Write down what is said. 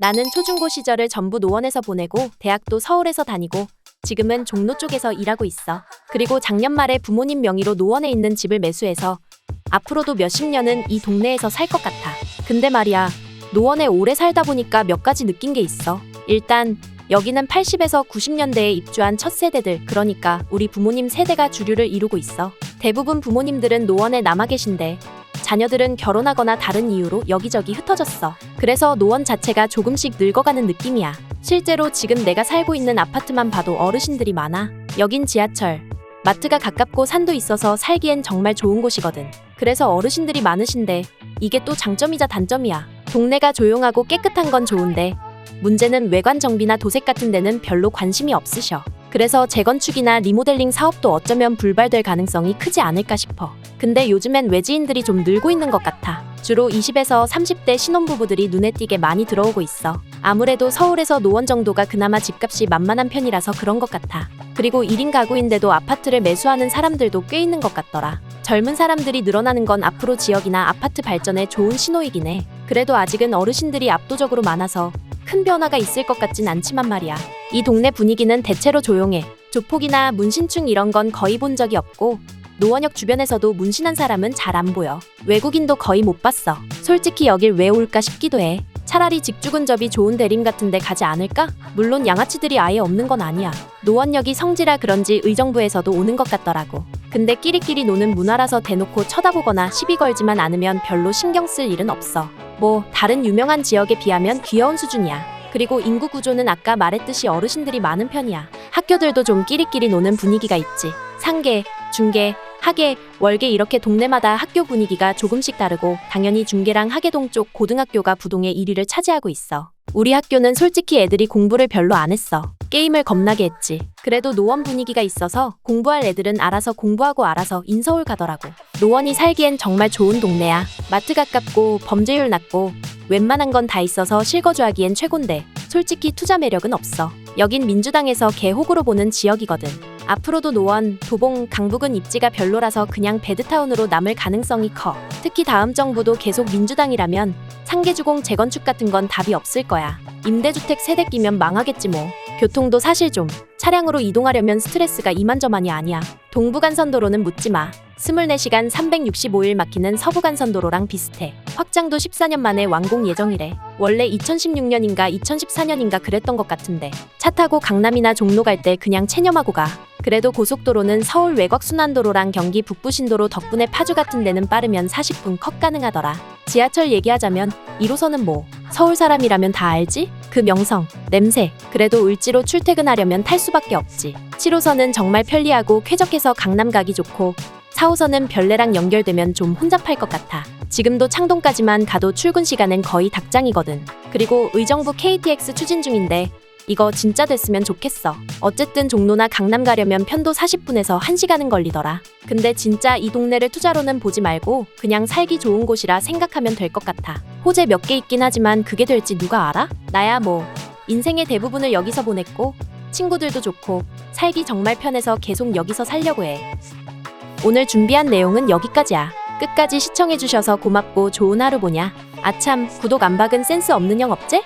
나는 초중고 시절을 전부 노원에서 보내고 대학도 서울에서 다니고 지금은 종로 쪽에서 일하고 있어. 그리고 작년 말에 부모님 명의로 노원에 있는 집을 매수해서 앞으로도 몇십 년은 이 동네에서 살 것 같아. 근데 말이야, 노원에 오래 살다 보니까 몇 가지 느낀 게 있어. 일단 여기는 80에서 90년대에 입주한 첫 세대들, 그러니까 우리 부모님 세대가 주류를 이루고 있어. 대부분 부모님들은 노원에 남아 계신데 자녀들은 결혼하거나 다른 이유로 여기저기 흩어졌어. 그래서 노원 자체가 조금씩 늙어가는 느낌이야. 실제로 지금 내가 살고 있는 아파트만 봐도 어르신들이 많아. 여긴 지하철, 마트가 가깝고 산도 있어서 살기엔 정말 좋은 곳이거든. 그래서 어르신들이 많으신데 이게 또 장점이자 단점이야. 동네가 조용하고 깨끗한 건 좋은데 문제는 외관 정비나 도색 같은 데는 별로 관심이 없으셔. 그래서 재건축이나 리모델링 사업도 어쩌면 불발될 가능성이 크지 않을까 싶어. 근데 요즘엔 외지인들이 좀 늘고 있는 것 같아. 주로 20에서 30대 신혼부부들이 눈에 띄게 많이 들어오고 있어. 아무래도 서울에서 노원 정도가 그나마 집값이 만만한 편이라서 그런 것 같아. 그리고 1인 가구인데도 아파트를 매수하는 사람들도 꽤 있는 것 같더라. 젊은 사람들이 늘어나는 건 앞으로 지역이나 아파트 발전에 좋은 신호이긴 해. 그래도 아직은 어르신들이 압도적으로 많아서 큰 변화가 있을 것 같진 않지만 말이야. 이 동네 분위기는 대체로 조용해. 조폭이나 문신충 이런 건 거의 본 적이 없고 노원역 주변에서도 문신한 사람은 잘 안 보여. 외국인도 거의 못 봤어. 솔직히 여길 왜 올까 싶기도 해. 차라리 직주근접이 좋은 대림 같은 데 가지 않을까? 물론 양아치들이 아예 없는 건 아니야. 노원역이 성지라 그런지 의정부에서도 오는 것 같더라고. 근데 끼리끼리 노는 문화라서 대놓고 쳐다보거나 시비 걸지만 않으면 별로 신경 쓸 일은 없어. 뭐 다른 유명한 지역에 비하면 귀여운 수준이야. 그리고 인구 구조는 아까 말했듯이 어르신들이 많은 편이야. 학교들도 좀 끼리끼리 노는 분위기가 있지. 상계, 중계, 하계, 월계 이렇게 동네마다 학교 분위기가 조금씩 다르고 당연히 중계랑 하계동 쪽 고등학교가 부동의 1위를 차지하고 있어. 우리 학교는 솔직히 애들이 공부를 별로 안 했어. 게임을 겁나게 했지. 그래도 노원 분위기가 있어서 공부할 애들은 알아서 공부하고 알아서 인서울 가더라고. 노원이 살기엔 정말 좋은 동네야. 마트 가깝고 범죄율 낮고 웬만한 건 다 있어서 실거주하기엔 최곤데 솔직히 투자 매력은 없어. 여긴 민주당에서 개호구로 보는 지역이거든. 앞으로도 노원, 도봉, 강북은 입지가 별로라서 그냥 베드타운으로 남을 가능성이 커. 특히 다음 정부도 계속 민주당이라면 상계주공 재건축 같은 건 답이 없을 거야. 임대주택 세대 끼면 망하겠지 뭐. 교통도 사실 좀 차량으로 이동하려면 스트레스가 이만저만이 아니야. 동부간선도로는 묻지 마. 24시간 365일 막히는 서부간선도로랑 비슷해. 확장도 14년 만에 완공 예정이래. 원래 2016년인가 2014년인가 그랬던 것 같은데. 차 타고 강남이나 종로 갈 때 그냥 체념하고 가. 그래도 고속도로는 서울 외곽순환도로랑 경기 북부신도로 덕분에 파주 같은 데는 빠르면 40분 컷 가능하더라. 지하철 얘기하자면 1호선은 뭐 서울 사람이라면 다 알지? 그 명성, 냄새. 그래도 을지로 출퇴근하려면 탈 수밖에 없지. 7호선은 정말 편리하고 쾌적해서 강남 가기 좋고 4호선은 별내랑 연결되면 좀 혼잡할 것 같아. 지금도 창동까지만 가도 출근 시간은 거의 닭장이거든. 그리고 의정부 KTX 추진 중인데 이거 진짜 됐으면 좋겠어. 어쨌든 종로나 강남 가려면 편도 40분에서 1시간은 걸리더라. 근데 진짜 이 동네를 투자로는 보지 말고 그냥 살기 좋은 곳이라 생각하면 될 것 같아. 호재 몇 개 있긴 하지만 그게 될지 누가 알아? 나야 뭐 인생의 대부분을 여기서 보냈고 친구들도 좋고 살기 정말 편해서 계속 여기서 살려고 해. 오늘 준비한 내용은 여기까지야. 끝까지 시청해주셔서 고맙고 좋은 하루 보냐? 아참, 구독 안 박은 센스 없는 형 없제?